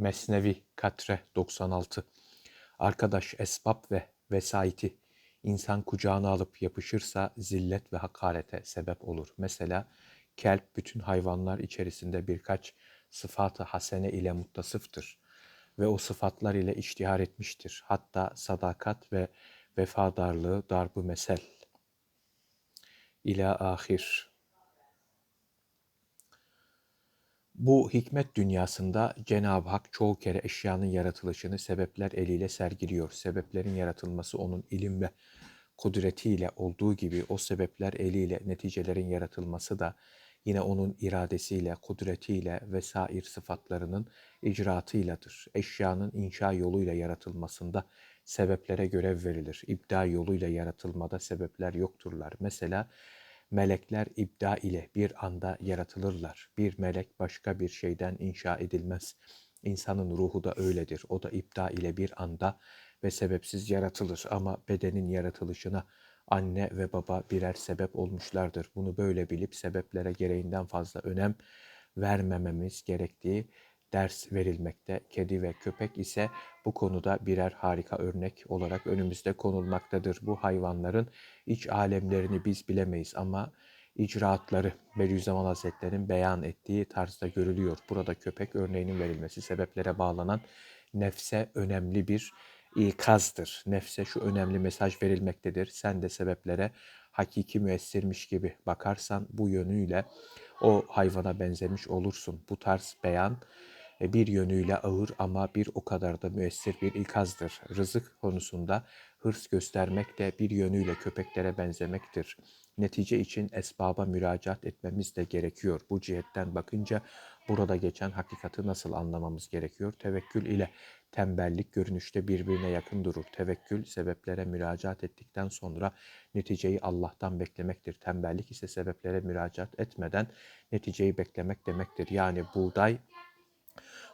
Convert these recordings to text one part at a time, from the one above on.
Mesnevi Katre 96 Arkadaş esbab ve vesayeti insan kucağına alıp yapışırsa zillet ve hakarete sebep olur. Mesela kelp bütün hayvanlar içerisinde birkaç sıfatı hasene ile muttasıftır ve o sıfatlar ile iştihar etmiştir. Hatta sadakat ve vefadarlığı darbu mesel. İla ahir. Bu hikmet dünyasında Cenab-ı Hak çoğu kere eşyanın yaratılışını sebepler eliyle sergiliyor. Sebeplerin yaratılması onun ilim ve kudretiyle olduğu gibi o sebepler eliyle neticelerin yaratılması da yine onun iradesiyle, kudretiyle vesair sıfatlarının icraatıyladır. Eşyanın inşa yoluyla yaratılmasında sebeplere görev verilir. İbda yoluyla yaratılmada sebepler yokturlar. Mesela melekler ibda ile bir anda yaratılırlar. Bir melek başka bir şeyden inşa edilmez. İnsanın ruhu da öyledir. O da ibda ile bir anda ve sebepsiz yaratılır ama bedenin yaratılışına anne ve baba birer sebep olmuşlardır. Bunu böyle bilip sebeplere gereğinden fazla önem vermememiz gerektiği ders verilmekte. Kedi ve köpek ise bu konuda birer harika örnek olarak önümüzde konulmaktadır. Bu hayvanların iç alemlerini biz bilemeyiz ama icraatları Bediüzzaman Hazretleri'nin beyan ettiği tarzda görülüyor. Burada köpek örneğinin verilmesi sebeplere bağlanan nefse önemli bir ikazdır. Nefse şu önemli mesaj verilmektedir. Sen de sebeplere hakiki müessirmiş gibi bakarsan bu yönüyle o hayvana benzemiş olursun. Bu tarz beyan bir yönüyle ağır ama bir o kadar da müessir bir ikazdır. Rızık konusunda hırs göstermek de bir yönüyle köpeklere benzemektir. Netice için esbaba müracaat etmemiz de gerekiyor. Bu cihetten bakınca burada geçen hakikati nasıl anlamamız gerekiyor? Tevekkül ile tembellik görünüşte birbirine yakın durur. Tevekkül sebeplere müracaat ettikten sonra neticeyi Allah'tan beklemektir. Tembellik ise sebeplere müracaat etmeden neticeyi beklemek demektir. Yani buğday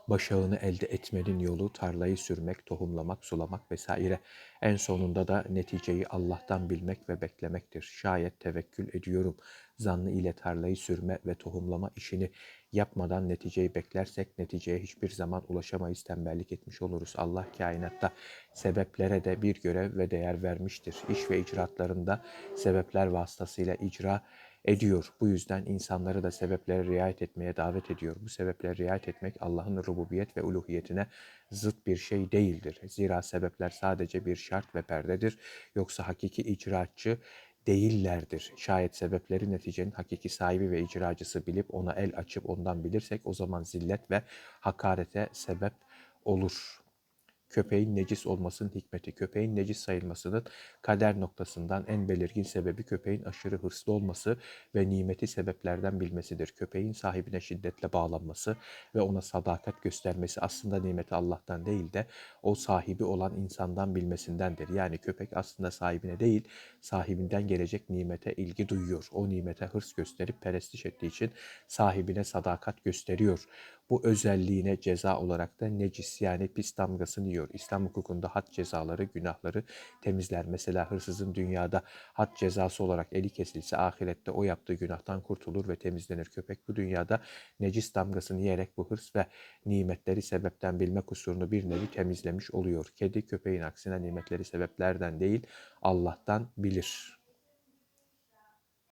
başağını elde etmenin yolu tarlayı sürmek, tohumlamak, sulamak vesaire. En sonunda da neticeyi Allah'tan bilmek ve beklemektir. Şayet tevekkül ediyorum. Zannı ile tarlayı sürme ve tohumlama işini yapmadan neticeyi beklersek neticeye hiçbir zaman ulaşamayız, tembellik etmiş oluruz. Allah kainatta sebeplere de bir görev ve değer vermiştir. İş ve icraatlarında sebepler vasıtasıyla icra ediyor. Bu yüzden insanları da sebeplere riayet etmeye davet ediyor. Bu sebeplere riayet etmek Allah'ın rububiyet ve uluhiyetine zıt bir şey değildir. Zira sebepler sadece bir şart ve perdedir. Yoksa hakiki icraatçı değillerdir. Şayet sebepleri neticenin hakiki sahibi ve icracısı bilip ona el açıp ondan bilirsek o zaman zillet ve hakarete sebep olur köpeğin necis olmasının hikmeti, köpeğin necis sayılmasının kader noktasından en belirgin sebebi köpeğin aşırı hırslı olması ve nimeti sebeplerden bilmesidir. Köpeğin sahibine şiddetle bağlanması ve ona sadakat göstermesi aslında nimeti Allah'tan değil de o sahibi olan insandan bilmesindendir. Yani köpek aslında sahibine değil, sahibinden gelecek nimete ilgi duyuyor. O nimete hırs gösterip perestiş ettiği için sahibine sadakat gösteriyor. Bu özelliğine ceza olarak da necis yani pis damgasını yiyor. İslam hukukunda had cezaları günahları temizler. Mesela hırsızın dünyada had cezası olarak eli kesilse ahirette o yaptığı günahtan kurtulur ve temizlenir. Köpek bu dünyada necis damgasını yiyerek bu hırs ve nimetleri sebepten bilme kusurunu bir nevi temizlemiş oluyor. Kedi köpeğin aksine nimetleri sebeplerden değil Allah'tan bilir.